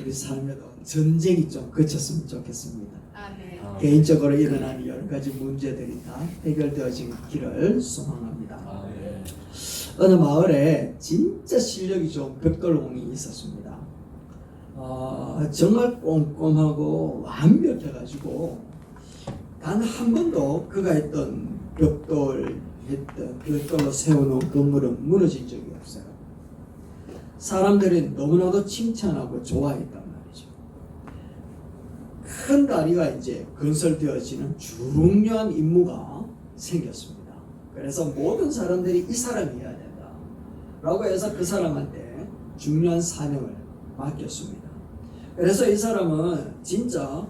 우리 삶에도 전쟁이 좀 그쳤으면 좋겠습니다. 아멘. 아. 개인적으로 일어나는 여러 가지 문제들이 다 해결되어지기를 소망합니다. 아, 예. 어느 마을에 진짜 실력이 좋은 벽돌공이 있었습니다. 어, 정말 꼼꼼하고 완벽해가지고 단 한 번도 그가 했던 벽돌 했던 벽돌로 세워놓은 건물은 무너진 적이 없어요. 사람들이 너무나도 칭찬하고 좋아했단 말이죠. 큰 다리가 이제 건설되어지는 중요한 임무가 생겼습니다. 그래서 모든 사람들이 이 사람이 해야 된다. 라고 해서 그 사람한테 중요한 사명을 맡겼습니다. 그래서 이 사람은 진짜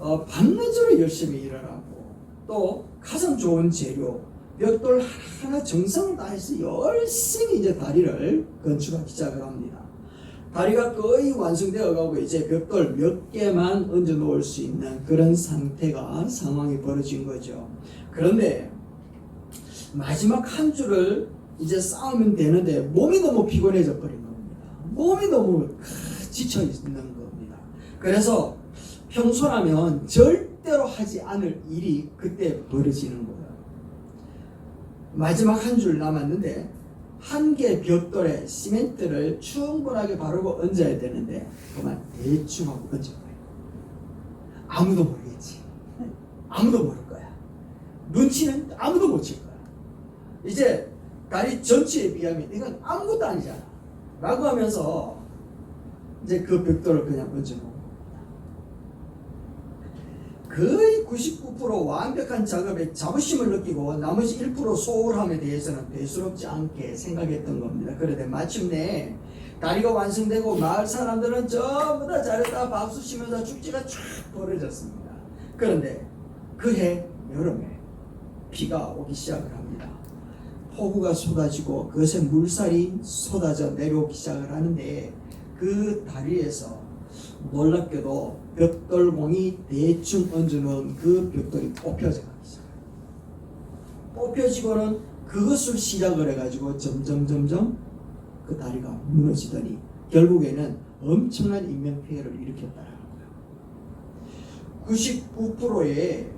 어, 밤낮으로 열심히 일을 하고 또 가장 좋은 재료 벽돌 하나 정성을 다해서 열심히 이제 다리를 건축하기 시작을 합니다. 다리가 거의 완성되어 가고 이제 벽돌 몇 개만 얹어 놓을 수 있는 그런 상태가 상황이 벌어진 거죠. 그런데 마지막 한 줄을 이제 쌓으면 되는데 몸이 너무 피곤해져 버린 겁니다. 몸이 너무 지쳐 있는 겁니다. 그래서 평소라면 절대로 하지 않을 일이 그때 벌어지는 거예요. 마지막 한 줄 남았는데 한 개 벽돌에 시멘트를 충분하게 바르고 얹어야 되는데 그만 대충 하고 얹어버려요. 아무도 모르겠지. 아무도 모를 거야. 눈치는 아무도 못 칠 거야. 이제 다리 전체에 비하면 이건 아무것도 아니잖아. 라고 하면서 이제 그 벽돌을 그냥 겁니다. 거의 99% 완벽한 작업에 자부심을 느끼고 나머지 1% 소홀함에 대해서는 대수롭지 않게 생각했던 겁니다. 그런데 마침내 다리가 완성되고 마을 사람들은 전부 다 잘했다 박수 치면서 축제가 쫙 벌어졌습니다. 그런데 그해 여름에 비가 오기 시작을 합니다. 폭우가 쏟아지고 그것에 물살이 쏟아져 내려오기 시작을 하는데 그 다리에서 놀랍게도 벽돌공이 대충 얹어놓은 그 벽돌이 뽑혀져 가기 시작해요. 뽑혀지고는 그것을 시작을 해가지고 점점 점점 그 다리가 무너지더니 결국에는 엄청난 인명피해를 일으켰다는 거예요. 99%의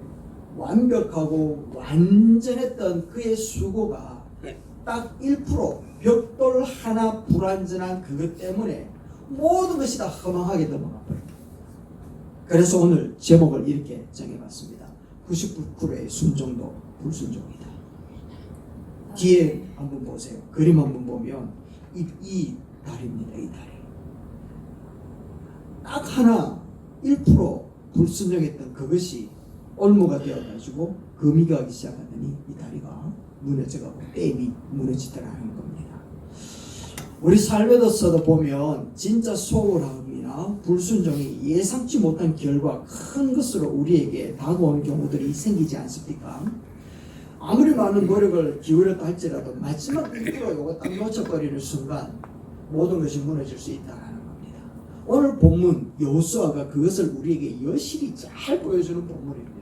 완벽하고 완전했던 그의 수고가 딱 1% 벽돌 하나 불완전한 그것 때문에 모든 것이 다 허망하게 넘어가 버립니다. 그래서 오늘 제목을 이렇게 정해봤습니다. 99%의 순종도 불순종이다. 뒤에 한번 보세요. 그림 한번 보면 이, 이 다리입니다. 이 다리. 딱 하나 1% 불순종했던 그것이 올무가 되어가지고 금이 가기 시작하더니 이 다리가 무너져가고 댐이 무너지더라는 겁니다. 우리 삶에서도 보면 진짜 소홀함 이나 불순종이 예상치 못한 결과 큰 것으로 우리에게 다가오는 경우들이 생기지 않습니까? 아무리 많은 노력을 기울였다 할지라도 마지막 1% 요거 딱 놓쳐버리는 순간 모든 것이 무너질 수 있다는 겁니다. 오늘 본문 여호수아가 그것을 우리에게 여실히 잘 보여주는 본문입니다.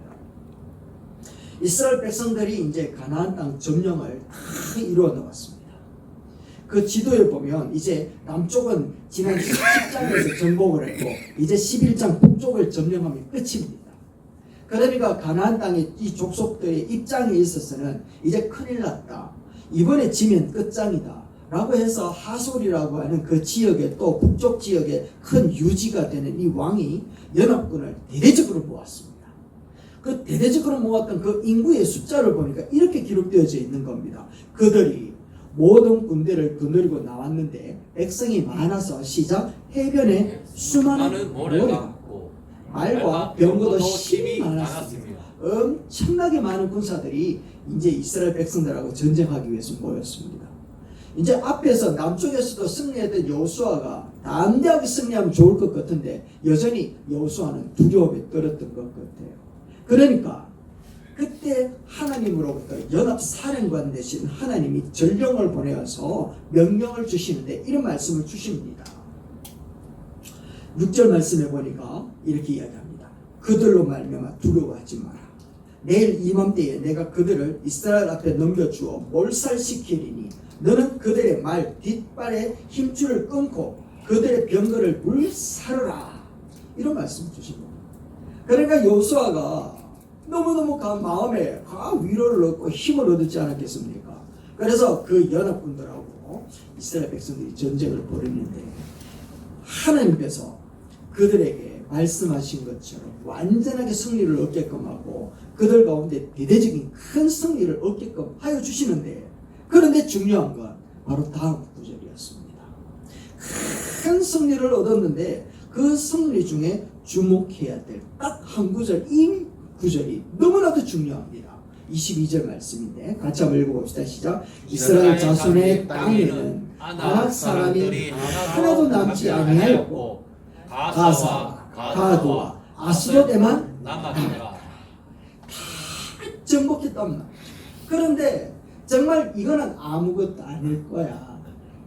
이스라엘 백성들이 이제 가나안 땅 점령을 다 이루어 놓았습니다. 그 지도에 보면 이제 남쪽은 지난 10장에서 정복을 했고 이제 11장 북쪽을 점령하면 끝입니다. 그러니까 가나안 땅의 이 족속들의 입장에 있어서는 이제 큰일 났다. 이번에 지면 끝장이다. 라고 해서 하솔이라고 하는 그 지역에 또 북쪽 지역에 큰 유지가 되는 이 왕이 연합군을 대대적으로 모았습니다. 그 대대적으로 모았던 그 인구의 숫자를 보니까 이렇게 기록되어져 있는 겁니다. 그들이 모든 군대를 거느리고 나왔는데 백성이 많아서 시작 해변에 수많은 많은 모래가 말과 병거도 심히 많았습니다. 많았습니다. 엄청나게 많은 군사들이 이제 이스라엘 백성들하고 전쟁하기 위해서 모였습니다. 이제 앞에서 남쪽에서도 승리했던 여호수아가 담대하게 승리하면 좋을 것 같은데 여전히 여호수아는 두려움에 떨었던 것 같아요. 그러니까 그때 하나님으로부터 연합 사령관 대신 하나님이 전령을 보내어서 명령을 주시는데 이런 말씀을 주십니다. 6절 말씀에 보니까 이렇게 이야기합니다. 그들로 말미암아 두려워하지 마라. 내일 이맘때에 내가 그들을 이스라엘 앞에 넘겨주어 몰살시키리니 너는 그들의 말 뒷발에 힘줄을 끊고 그들의 병거를 불사르라 이런 말씀 주신 겁니다. 그러니까 요수아가 너무너무 가 마음에 가 위로를 얻고 힘을 얻지 않았겠습니까? 그래서 그 연합군들하고 이스라엘 백성들이 전쟁을 벌였는데 하나님께서 그들에게 말씀하신 것처럼 완전하게 승리를 얻게끔 하고 그들 가운데 대대적인 큰 승리를 얻게끔 하여 주시는데 그런데 중요한 건 바로 다음 구절이었습니다. 큰 승리를 얻었는데 그 승리 중에 주목해야 될 딱 한 구절 이 구절이 너무나도 중요합니다. 22절 말씀인데 같이 한번 읽어봅시다. 시작. 이스라엘 자손의 땅에는 아낙 사람이 하나도 남지 아니하였고 가사, 가도와 아스돗에만 남았더라. 정복했단 말. 그런데 정말 이거는 아무것도 아닐 거야.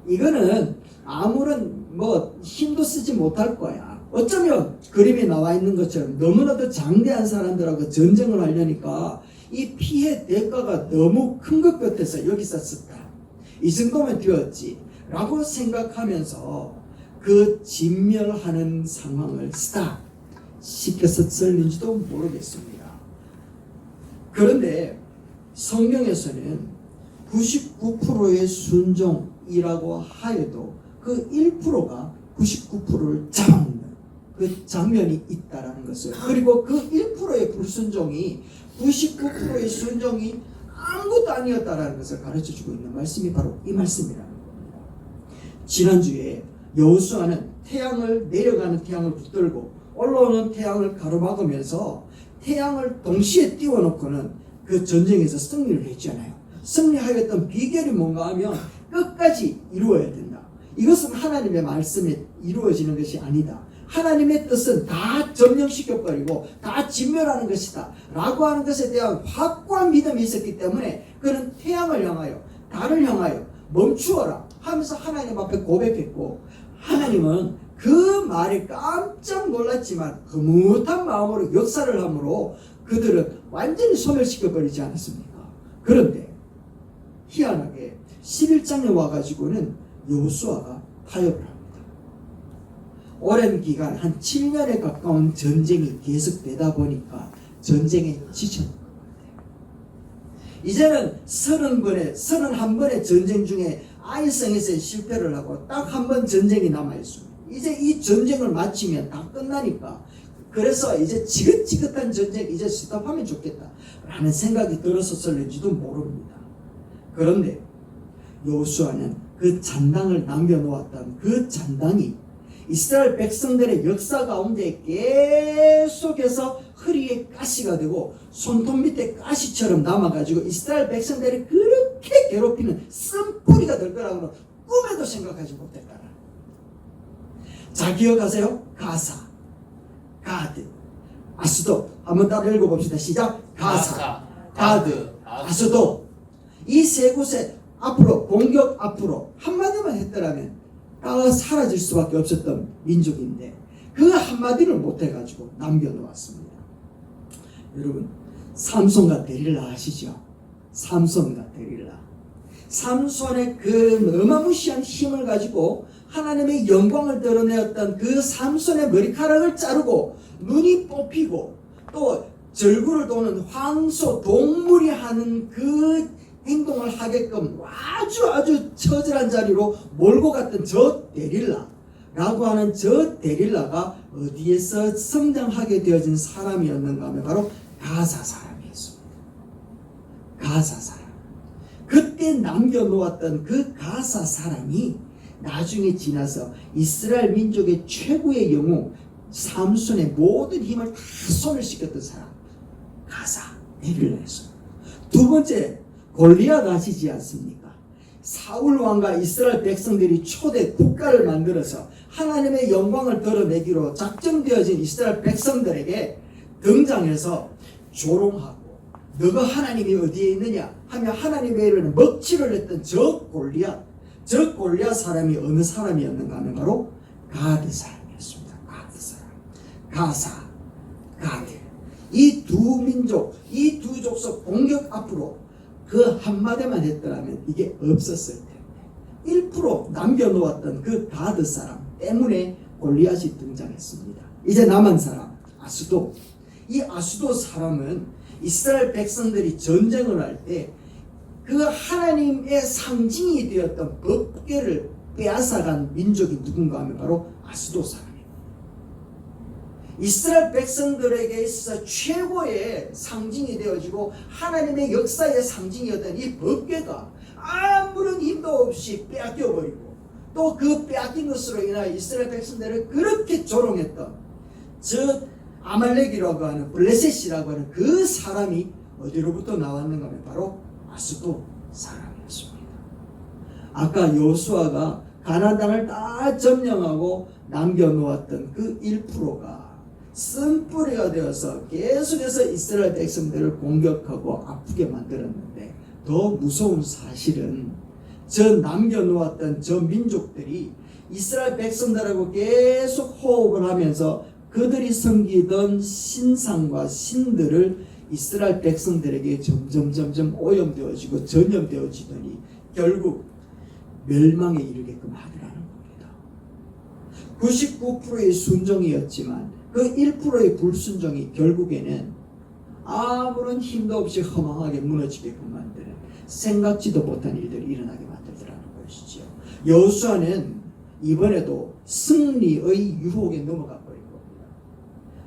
이거는 아무런 뭐 힘도 쓰지 못할 거야. 어쩌면 그림에 나와 있는 것처럼 너무나도 장대한 사람들하고 전쟁을 하려니까 이 피해 대가가 너무 큰 것 같아서 여기서 썼다. 이 정도면 되었지. 라고 생각하면서 그 진멸하는 상황을 쓰다. 시켜서 쓸는지도 모르겠습니다. 그런데 성경에서는 99%의 순종이라고 하여도 그 1%가 99%를 잡아먹는 그 장면이 있다라는 것을 그리고 그 1%의 불순종이 99%의 순종이 아무것도 아니었다라는 것을 가르쳐 주고 있는 말씀이 바로 이 말씀이라는 겁니다. 지난주에 여호수아는 태양을 내려가는 태양을 붙들고 올라오는 태양을 가로막으면서 태양을 동시에 띄워놓고는 그 전쟁에서 승리를 했잖아요. 승리하였던 비결이 뭔가 하면 끝까지 이루어야 된다. 이것은 하나님의 말씀에 이루어지는 것이 아니다. 하나님의 뜻은 다 점령시켜 버리고 다 진멸하는 것이다. 라고 하는 것에 대한 확고한 믿음이 있었기 때문에 그는 태양을 향하여 달을 향하여 멈추어라 하면서 하나님 앞에 고백했고 하나님은 그 말에 깜짝 놀랐지만 흐뭇한 마음으로 역사를 함으로 그들은 완전히 소멸시켜 버리지 않았습니까? 그런데 희한하게 11장에 와가지고는 여호수아가 타협을 합니다. 오랜 기간 한 7년에 가까운 전쟁이 계속되다 보니까 전쟁에 지쳤는 것 같아요. 이제는 30번의 31번의 전쟁 중에 아이성에서 실패를 하고 딱 한 번 전쟁이 남아 있습니다. 이제 이 전쟁을 마치면 다 끝나니까 그래서 이제 지긋지긋한 전쟁 이제 스탑하면 좋겠다 라는 생각이 들었었을지도 모릅니다. 그런데 요수아는 그 잔당을 남겨놓았던 그 잔당이 이스라엘 백성들의 역사 가운데 계속해서 허리에 가시가 되고 손톱 밑에 가시처럼 남아가지고 이스라엘 백성들을 그렇게 괴롭히는 쓴뿌리가 될 거라고는 꿈에도 생각하지 못했다. 자 기억하세요? 가사, 가드, 아스도 한번 따라 읽어봅시다. 시작. 가사, 가드, 아스도 이 세 곳에 앞으로 공격 앞으로 한마디만 했더라면 다 사라질 수밖에 없었던 민족인데 그 한마디를 못해가지고 남겨놓았습니다. 여러분 삼손과 데릴라 아시죠? 삼손과 데릴라 삼손의 그 어마무시한 힘을 가지고 하나님의 영광을 드러내었던 그 삼손의 머리카락을 자르고 눈이 뽑히고 또 절구를 도는 황소 동물이 하는 그 행동을 하게끔 아주 아주 처절한 자리로 몰고 갔던 저 데릴라라고 하는 저 데릴라가 어디에서 성장하게 되어진 사람이었는가 하면 바로 가사 사람이었습니다. 가사 사람. 그때 남겨놓았던 그 가사 사람이 나중에 지나서 이스라엘 민족의 최고의 영웅 삼손의 모든 힘을 다 손을 씻겼던 사람 가사 데릴라였습니다. 두 번째 골리앗 아시지 않습니까? 사울 왕과 이스라엘 백성들이 초대 국가를 만들어서 하나님의 영광을 드러내기로 작정되어진 이스라엘 백성들에게 등장해서 조롱하고 너가 하나님이 어디에 있느냐 하며 하나님의 이름을 먹칠을 했던 저 골리앗 저 골리앗 사람이 어느 사람이었는가 하면 바로 가드 사람이었습니다. 가드 사람 가사 가드 이 두 민족 이 두 족속 공격 앞으로 그 한마디만 했더라면 이게 없었을 텐데 1% 남겨놓았던 그 가드 사람 때문에 골리앗이 등장했습니다. 이제 남은 사람 아수도 이 아수도 사람은 이스라엘 백성들이 전쟁을 할 때 그 하나님의 상징이 되었던 법궤를 빼앗아간 민족이 누군가 하면 바로 아수도 사람입니다. 이스라엘 백성들에게 있어서 최고의 상징이 되어지고 하나님의 역사의 상징이었던 이 법궤가 아무런 힘도 없이 빼앗겨 버리고 또 그 빼앗긴 것으로 인하여 이스라엘 백성들을 그렇게 조롱했던 저 아말렉이라고 하는 블레셋이라고 하는 그 사람이 어디로부터 나왔는가 하면 바로 아수도 사람이었습니다. 아까 요수아가 가나안 땅을 다 점령하고 남겨놓았던 그 1%가 쓴뿌리가 되어서 계속해서 이스라엘 백성들을 공격하고 아프게 만들었는데 더 무서운 사실은 저 남겨놓았던 저 민족들이 이스라엘 백성들하고 계속 호흡을 하면서 그들이 섬기던 신상과 신들을 이스라엘 백성들에게 점점 점점 오염되어지고 전염되어지더니 결국 멸망에 이르게끔 하더라는 겁니다. 99%의 순종이었지만 그 1%의 불순종이 결국에는 아무런 힘도 없이 허망하게 무너지게끔 만드는 생각지도 못한 일들이 일어나게 만들더라는 것이죠. 여수아는 이번에도 승리의 유혹에 넘어가 버린 겁니다.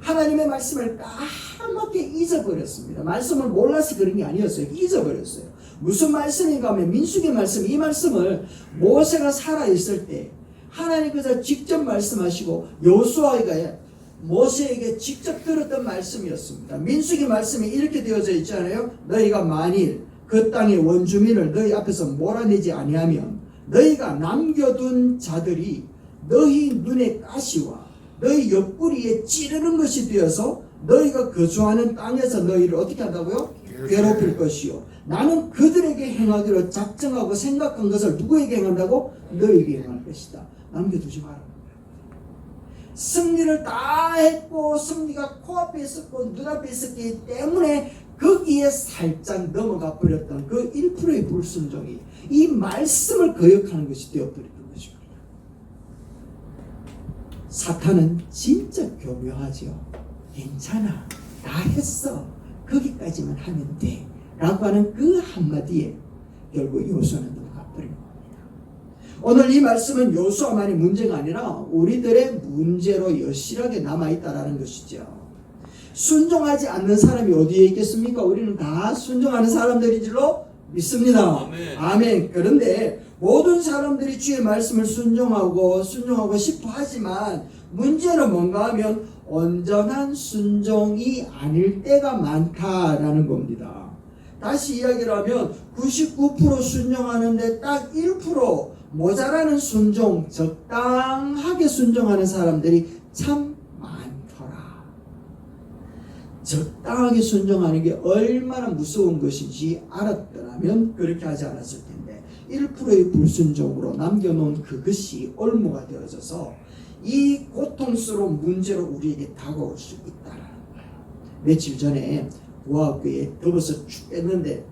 하나님의 말씀을 까맣게 잊어버렸습니다. 말씀을 몰라서 그런 게 아니었어요. 잊어버렸어요. 무슨 말씀인가 하면 민수기 말씀, 이 말씀을 모세가 살아있을 때 하나님께서 직접 말씀하시고 여수아가 모세에게 직접 들었던 말씀이었습니다. 민수기 말씀이 이렇게 되어져 있잖아요. 너희가 만일 그 땅의 원주민을 너희 앞에서 몰아내지 아니하면 너희가 남겨둔 자들이 너희 눈의 가시와 너희 옆구리에 찌르는 것이 되어서 너희가 거주하는 땅에서 너희를 어떻게 한다고요? 괴롭힐 것이요. 나는 그들에게 행하기로 작정하고 생각한 것을 누구에게 행한다고? 너희에게 행할 것이다. 남겨두지 마라. 승리를 다 했고 승리가 코앞에 있었고 눈앞에 있었기 때문에 거기에 살짝 넘어가 버렸던 그 1%의 불순종이 이 말씀을 거역하는 것이 되어버렸던 것입니다. 사탄은 진짜 교묘하죠. 괜찮아. 다 했어. 거기까지만 하면 돼. 라고 하는 그 한마디에 결국 요소는. 오늘 이 말씀은 요소만의 문제가 아니라 우리들의 문제로 여실하게 남아있다라는 것이죠. 순종하지 않는 사람이 어디에 있겠습니까? 우리는 다 순종하는 사람들인 줄로 믿습니다. 아멘. 아멘. 그런데 모든 사람들이 주의 말씀을 순종하고 순종하고 싶어 하지만 문제는 뭔가 하면 온전한 순종이 아닐 때가 많다라는 겁니다. 다시 이야기를 하면 99% 순종하는데 딱 1% 모자라는 순종, 적당하게 순종하는 사람들이 참 많더라. 적당하게 순종하는 게 얼마나 무서운 것인지 알았더라면 그렇게 하지 않았을 텐데 1%의 불순종으로 남겨놓은 그것이 올무가 되어져서 이 고통스러운 문제로 우리에게 다가올 수 있다라는 거예요. 며칠 전에 고학교에 더워서 죽겠는데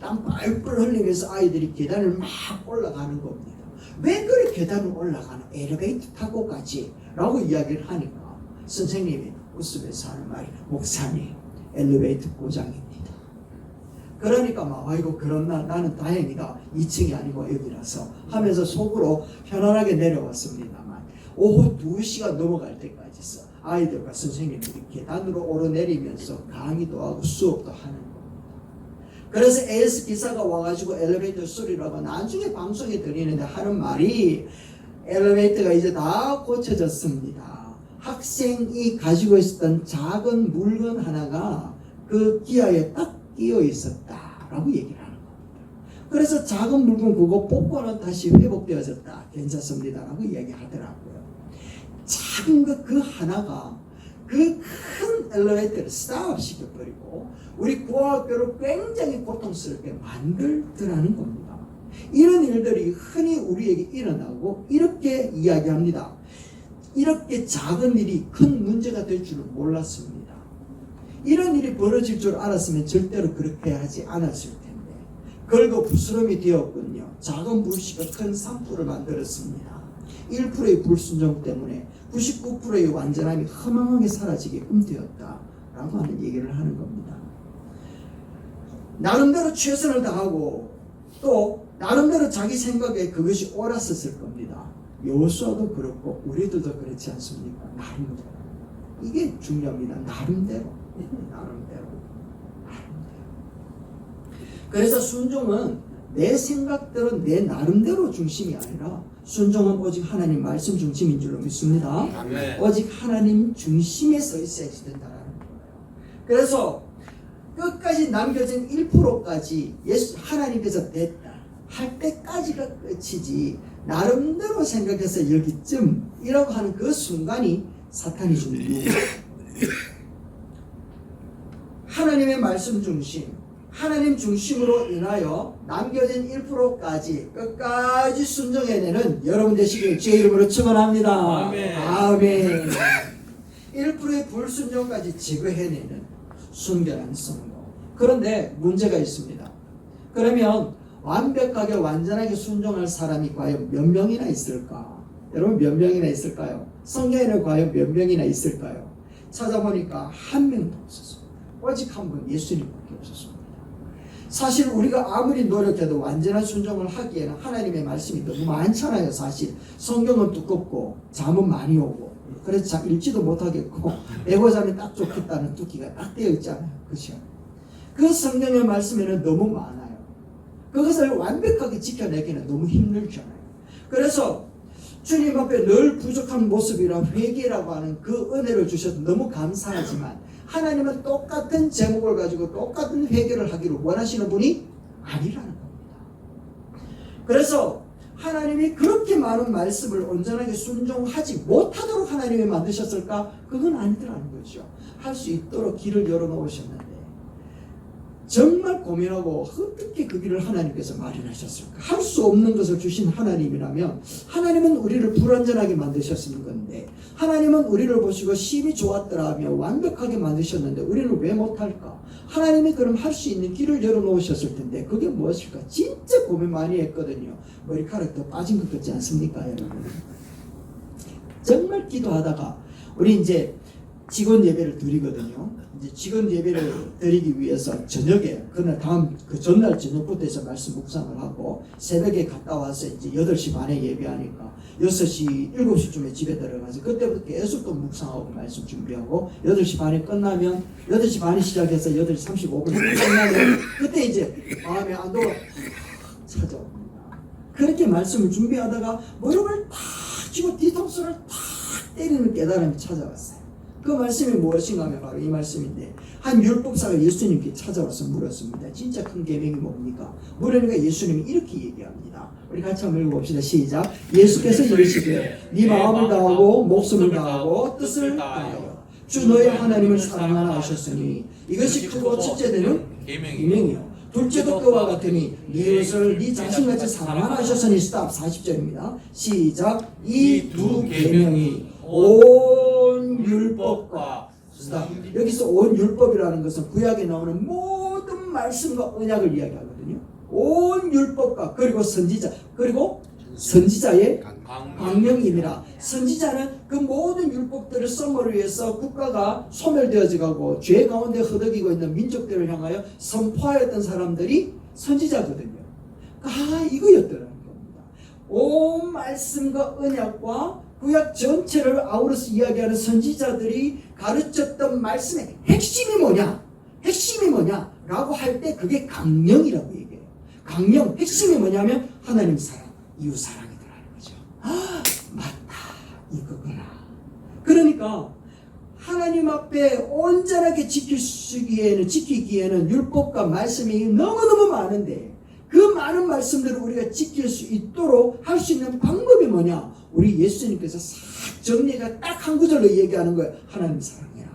땀 뻘뻘 흘리면서 아이들이 계단을 막 올라가는 겁니다. 왜 그래 계단을 올라가는 엘리베이터 타고 가지? 라고 이야기를 하니까 선생님이 웃으면서 하는 말이 목사님 엘리베이터 고장입니다. 그러니까 막 아이고 그런 날 나는 다행이다 2층이 아니고 여기라서 하면서 속으로 편안하게 내려왔습니다만 오후 2시가 넘어갈 때까지 서 아이들과 선생님들이 계단으로 오르내리면서 강의도 하고 수업도 하는. 그래서 AS 기사가 와가지고 엘리베이터 소리라고 나중에 방송에 들리는데 하는 말이 엘리베이터가 이제 다 고쳐졌습니다. 학생이 가지고 있었던 작은 물건 하나가 그 기아에 딱 끼어 있었다라고 얘기를 하는 겁니다. 그래서 작은 물건 그거 뽑고는 다시 회복되어졌다. 괜찮습니다라고 얘기하더라고요. 작은 것 그 하나가 그 큰 엘리베이터를 스탑 시켜버리고 우리 고학교를 굉장히 고통스럽게 만들더라는 겁니다. 이런 일들이 흔히 우리에게 일어나고 이렇게 이야기합니다. 이렇게 작은 일이 큰 문제가 될 줄은 몰랐습니다. 이런 일이 벌어질 줄 알았으면 절대로 그렇게 하지 않았을 텐데 걸고 부스럼이 되었군요. 작은 불씨가 큰 산불을 만들었습니다. 1%의 불순종 때문에 99%의 완전함이 허망하게 사라지게끔 되었다라고 하는 얘기를 하는 겁니다. 나름대로 최선을 다하고 또 나름대로 자기 생각에 그것이 옳았었을 겁니다. 요수아도 그렇고 우리들도 그렇지 않습니까? 나름대로 이게 중요합니다. 나름대로 나름대로 나름대로 그래서 순종은 내 생각대로 내 나름대로 중심이 아니라 순종은 오직 하나님 말씀 중심인 줄로 믿습니다. 아멘. 오직 하나님 중심에 서 있어야 된다는 거예요. 그래서 끝까지 남겨진 1%까지 예수 하나님께서 됐다 할 때까지가 끝이지 나름대로 생각해서 여기쯤 이라고 하는 그 순간이 사탄이 주는 유혹. 하나님의 말씀 중심, 하나님 중심으로 인하여 남겨진 1%까지 끝까지 순종해내는 여러분 되시길 제 이름으로 축원합니다. 아멘. 아멘. 1%의 불순종까지 제거해내는 순결한 성도. 그런데 문제가 있습니다. 그러면 완벽하게 완전하게 순종할 사람이 과연 몇 명이나 있을까? 여러분 몇 명이나 있을까요? 성경에는 과연 몇 명이나 있을까요? 찾아보니까 한 명도 없었습니다. 오직 한 분 예수님밖에 없었습니다. 사실 우리가 아무리 노력해도 완전한 순종을 하기에는 하나님의 말씀이 너무 많잖아요. 사실 성경은 두껍고 잠은 많이 오고 그래서 자 읽지도 못하겠고 애고 자면 딱 좋겠다는 뚜기가 딱 되어 있잖아요. 그렇죠? 그 성경의 말씀에는 너무 많아요. 그것을 완벽하게 지켜내기는 너무 힘들잖아요. 그래서 주님 앞에 늘 부족한 모습이라 회개라고 하는 그 은혜를 주셔서 너무 감사하지만 하나님은 똑같은 제목을 가지고 똑같은 회개를 하기를 원하시는 분이 아니라는 겁니다. 그래서 하나님이 그렇게 많은 말씀을 온전하게 순종하지 못하도록 하나님이 만드셨을까? 그건 아니더라는 거죠. 할 수 있도록 길을 열어놓으셨는데 정말 고민하고 어떻게 그 길을 하나님께서 마련하셨을까? 할 수 없는 것을 주신 하나님이라면 하나님은 우리를 불완전하게 만드셨는 건데 하나님은 우리를 보시고 심히 좋았더라며 완벽하게 만드셨는데 우리는 왜 못할까? 하나님이 그럼 할 수 있는 길을 열어놓으셨을 텐데 그게 무엇일까? 진짜 고민 많이 했거든요. 머리카락 더 빠진 것 같지 않습니까, 여러분? 정말 기도하다가 우리 이제 직원 예배를 드리거든요. 이제 직원 예배를 드리기 위해서 저녁에 그날 다음 그 전날 저녁부터 해서 말씀 묵상을 하고 새벽에 갔다 와서 이제 8시 반에 예배하니까 6시 7시쯤에 집에 들어가서 그때부터 계속 또 묵상하고 말씀 준비하고 8시 반에 끝나면 8시 반에 시작해서 8시 35분 끝나면 그때 이제 마음에 안도가 찾아옵니다. 그렇게 말씀을 준비하다가 무릎을 탁 쥐고 뒤통수를 탁 때리는 깨달음이 찾아왔어요. 그 말씀이 무엇인가 하면 바로 이 말씀인데 한 율법사가 예수님께 찾아와서 물었습니다. 진짜 큰 계명이 뭡니까? 물으니까 예수님이 이렇게 얘기합니다. 우리 같이 한번 읽어봅시다. 시작. 예수께서 이르시되 네 마음을 다하고 목숨을 다하고 뜻을 다하여 주 너의 하나님을 사랑하라 하셨으니 이것이 크고 첫째 되는 계명이요. 둘째도 그와 같으니 네 이웃을 네 자신같이 사랑하라 하셨으니 스탑 40절입니다. 시작. 이 두 계명이 온 율법과. 여기서 온 율법이라는 것은 구약에 나오는 모든 말씀과 언약을 이야기하거든요. 온 율법과 그리고 선지자 그리고 선지자의 광명이니라 선지자는 그 모든 율법들을 써머리 위해서 국가가 소멸되어져 가고 죄 가운데 허덕이고 있는 민족들을 향하여 선포하였던 사람들이 선지자거든요. 아 이거였더라는 겁니다. 온 말씀과 언약과 구약 전체를 아우러서 이야기하는 선지자들이 가르쳤던 말씀의 핵심이 뭐냐? 핵심이 뭐냐? 라고 할 때 그게 강령이라고 얘기해요. 강령, 핵심이 뭐냐면 하나님 사랑, 이웃 사랑이더라는 거죠. 아, 맞다. 이거구나. 그러니까 하나님 앞에 온전하게 지키기에는 지키기에는 율법과 말씀이 너무너무 많은데 그 많은 말씀들을 우리가 지킬 수 있도록 할 수 있는 방법이 뭐냐? 우리 예수님께서 싹 정리가 딱 한 구절로 얘기하는 거예요. 하나님 사랑해라.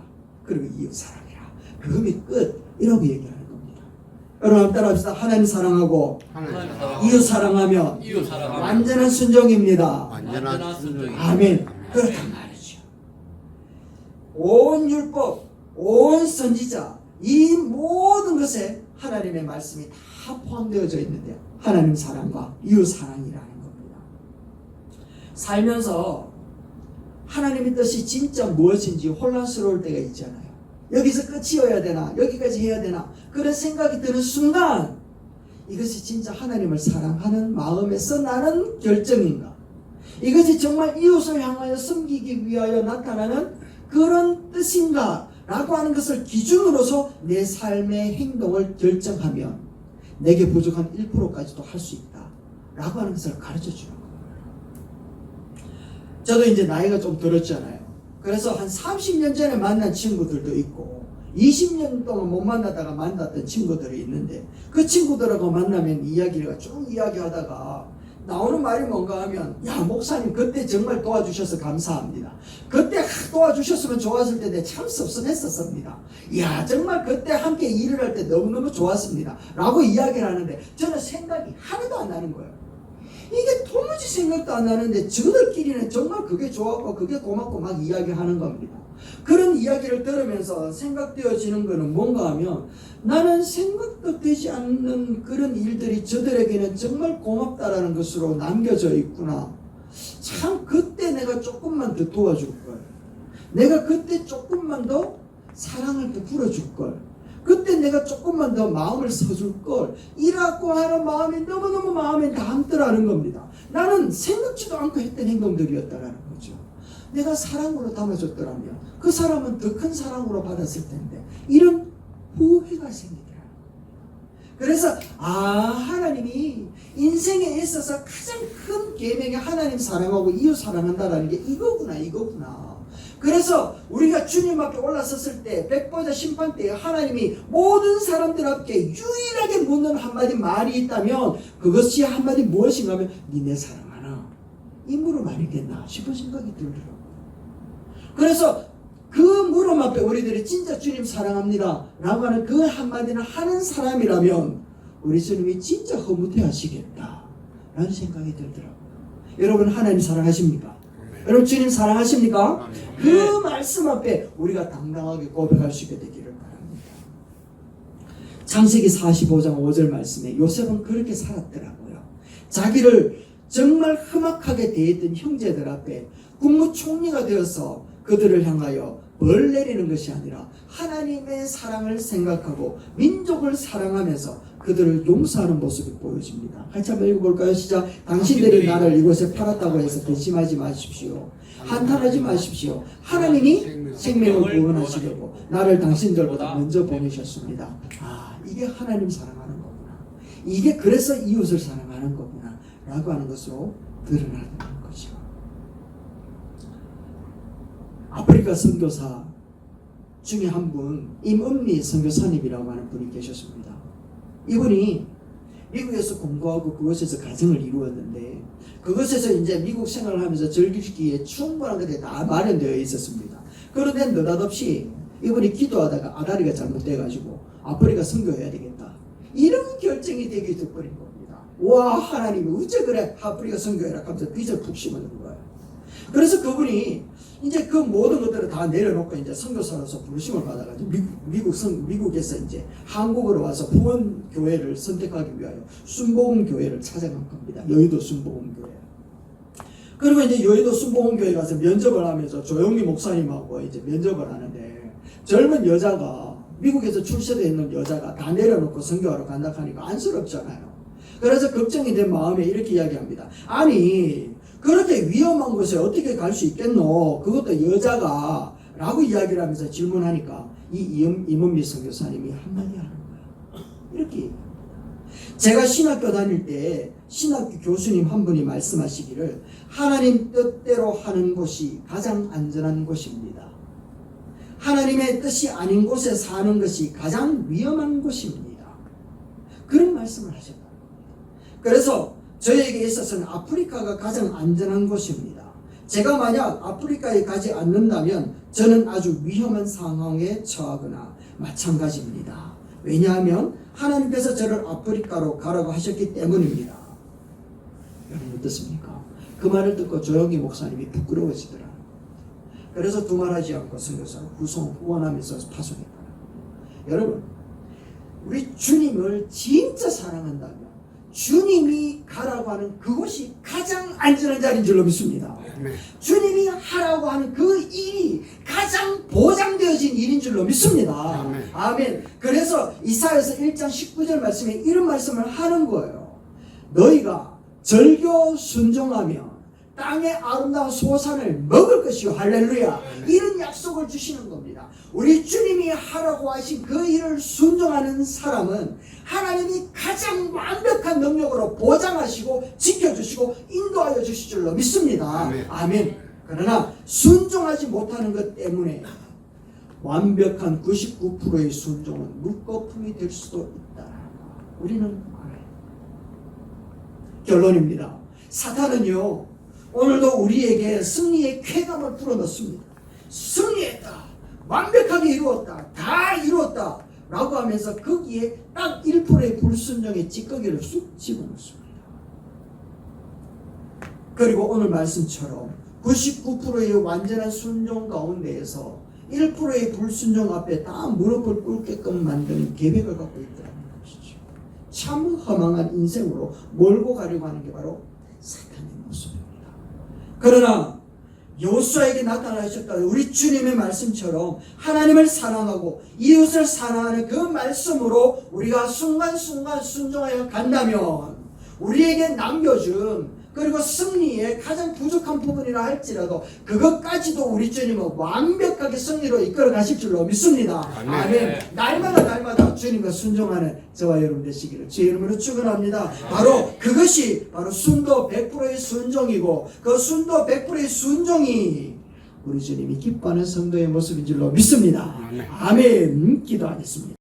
그리고 이웃 사랑해라. 그게 끝. 이라고 얘기하는 겁니다. 여러분 따라합시다. 하나님 사랑하고 이웃 사랑하면 이웃 사랑하면 완전한 순종입니다. 완전한 순종이 아멘. 그렇단 말이죠. 온 율법, 온 선지자, 이 모든 것에 하나님의 말씀이 다 포함되어져 있는데 하나님 사랑과 이웃 사랑이라는 겁니다. 살면서 하나님의 뜻이 진짜 무엇인지 혼란스러울 때가 있잖아요. 여기서 끝이어야 되나? 여기까지 해야 되나? 그런 생각이 드는 순간 이것이 진짜 하나님을 사랑하는 마음에서 나는 결정인가? 이것이 정말 이웃을 향하여 섬기기 위하여 나타나는 그런 뜻인가? 라고 하는 것을 기준으로서 내 삶의 행동을 결정하면 내게 부족한 1%까지도 할 수 있다. 라고 하는 것을 가르쳐 주는 거예요. 저도 이제 나이가 좀 들었잖아요. 그래서 한 30년 전에 만난 친구들도 있고 20년 동안 못 만나다가 만났던 친구들이 있는데 그 친구들하고 만나면 이야기가 쭉 이야기하다가 나오는 말이 뭔가 하면 야 목사님 그때 정말 도와주셔서 감사합니다. 그때 도와주셨으면 좋았을 텐데 참 섭섭했었습니다. 야 정말 그때 함께 일을 할 때 너무너무 좋았습니다. 라고 이야기를 하는데 저는 생각이 하나도 안 나는 거예요. 이게 도무지 생각도 안 나는데 저들끼리는 정말 그게 좋았고 그게 고맙고 막 이야기하는 겁니다. 그런 이야기를 들으면서 생각되어지는 거는 뭔가 하면 나는 생각도 되지 않는 그런 일들이 저들에게는 정말 고맙다라는 것으로 남겨져 있구나. 참 그때 내가 조금만 더 도와줄 걸. 내가 그때 조금만 더 사랑을 베풀어 줄 걸. 그때 내가 조금만 더 마음을 써줄 걸. 이라고 하는 마음이 너무너무 마음에 담더라는 겁니다. 나는 생각지도 않고 했던 행동들이었다라는 거죠. 내가 사랑으로 담아줬더라면 그 사람은 더 큰 사랑으로 받았을 텐데 이런 후회가 생기더라. 그래서 아 하나님이 인생에 있어서 가장 큰 계명이 하나님 사랑하고 이웃 사랑한다라는 게 이거구나 이거구나. 그래서 우리가 주님 앞에 올라섰을 때 백보자 심판 때 하나님이 모든 사람들 앞에 유일하게 묻는 한마디 말이 있다면 그것이 한마디 무엇인가 하면 니네 사랑하나 이 물음 아니겠나 싶은 생각이 들더라고요. 그래서 그 물음 앞에 우리들이 진짜 주님 사랑합니다 라고 하는 그 한마디를 하는 사람이라면 우리 주님이 진짜 허무해 하시겠다 라는 생각이 들더라고요. 여러분 하나님 사랑하십니까? 여러분 주님 사랑하십니까? 그 말씀 앞에 우리가 당당하게 고백할 수 있게 되기를 바랍니다. 창세기 45장 5절 말씀에 요셉은 그렇게 살았더라고요. 자기를 정말 흠악하게 대했던 형제들 앞에 국무총리가 되어서 그들을 향하여 벌 내리는 것이 아니라 하나님의 사랑을 생각하고 민족을 사랑하면서 그들을 용서하는 모습이 보여집니다. 한번 읽어볼까요? 시작. 당신들이 나를 이곳에 팔았다고 해서 배심하지 마십시오. 한탄하지 마십시오. 하나님이 생명을 구원하시려고 나를 당신들보다 먼저 보내셨습니다. 아, 이게 하나님 사랑하는 거구나. 이게 그래서 이웃을 사랑하는 거구나. 라고 하는 것으로 드러나는 거죠. 아프리카 선교사 중에 한 분, 임은미 선교사님이라고 하는 분이 계셨습니다. 이분이 미국에서 공부하고 그곳에서 가정을 이루었는데 그것에서 이제 미국 생활을 하면서 즐기기에 충분한 것들이 다 마련되어 있었습니다. 그런데 느닷없이 이분이 기도하다가 아다리가 잘못돼가지고 아프리카 선교해야 되겠다. 이런 결정이 되게 돼버린 겁니다. 와 하나님이 어째 그래 아프리카 선교해라 하면서 빚을 푹 심어놓은 거예요. 그래서 그분이 이제 그 모든 것들을 다 내려놓고 이제 선교사로서 부르심을 받아가지고 미국, 미국 선, 미국에서 이제 한국으로 와서 후원 교회를 선택하기 위하여 순복음 교회를 찾아간 겁니다. 여의도 순복음 교회. 그리고 이제 여의도 순복음 교회 가서 면접을 하면서 조영미 목사님하고 이제 면접을 하는데 젊은 여자가 미국에서 출세되어 있는 여자가 다 내려놓고 선교하러 간다 하니까 안쓰럽잖아요. 그래서 걱정이 된 마음에 이렇게 이야기합니다. 아니 그렇게 위험한 곳에 어떻게 갈 수 있겠노? 그것도 여자가 라고 이야기를 하면서 질문하니까 이 임은미 선교사님이 한마디 하는 거예요. 이렇게. 제가 신학교 다닐 때 신학교 교수님 한 분이 말씀하시기를 하나님 뜻대로 하는 곳이 가장 안전한 곳입니다. 하나님의 뜻이 아닌 곳에 사는 것이 가장 위험한 곳입니다. 그런 말씀을 하셨다. 그래서 저에게 있어서는 아프리카가 가장 안전한 곳입니다. 제가 만약 아프리카에 가지 않는다면 저는 아주 위험한 상황에 처하거나 마찬가지입니다. 왜냐하면 하나님께서 저를 아프리카로 가라고 하셨기 때문입니다. 여러분 어떻습니까? 그 말을 듣고 조영기 목사님이 부끄러워지더라. 그래서 두말하지 않고 선교사를 후송 후원하면서 파송했다. 여러분 우리 주님을 진짜 사랑한다면 주님이 가라고 하는 그곳이 가장 안전한 자리인 줄로 믿습니다. 아멘. 주님이 하라고 하는 그 일이 가장 보장되어진 일인 줄로 믿습니다. 아멘. 아멘. 그래서 이사야서 1장 19절 말씀에 이런 말씀을 하는 거예요. 너희가 절교 순종하며 땅의 아름다운 소산을 먹을 것이요. 할렐루야. 이런 약속을 주시는 겁니다. 우리 주님이 하라고 하신 그 일을 순종하는 사람은 하나님이 가장 완벽한 능력으로 보장하시고 지켜주시고 인도하여 주실 줄로 믿습니다. 아멘. 그러나 순종하지 못하는 것 때문에 완벽한 99%의 순종은 물거품이 될 수도 있다. 우리는 결론입니다. 사탄은요, 오늘도 우리에게 승리의 쾌감을 불어넣습니다. 승리했다. 완벽하게 이루었다. 다 이루었다. 라고 하면서 거기에 딱 1%의 불순종의 찌꺼기를 쑥 집어넣습니다. 그리고 오늘 말씀처럼 99%의 완전한 순종 가운데에서 1%의 불순종 앞에 다 무릎을 꿇게끔 만드는 계획을 갖고 있더라는 것이죠. 참 허망한 인생으로 몰고 가려고 하는 게 바로 사탄의 모습입니다. 그러나 여호수아에게 나타나셨다. 우리 주님의 말씀처럼 하나님을 사랑하고 이웃을 사랑하는 그 말씀으로 우리가 순간순간 순종하여 간다면 우리에게 남겨준 그리고 승리의 가장 부족한 부분이라 할지라도 그것까지도 우리 주님은 완벽하게 승리로 이끌어 가실 줄로 믿습니다. 아멘. 아멘. 날마다 날마다 주님과 순종하는 저와 여러분 되시기를 주의 이름으로 축원합니다. 바로 그것이 바로 순도 100%의 순종이고 그 순도 100%의 순종이 우리 주님이 기뻐하는 성도의 모습인 줄로 믿습니다. 아멘. 아멘. 기도하겠습니다.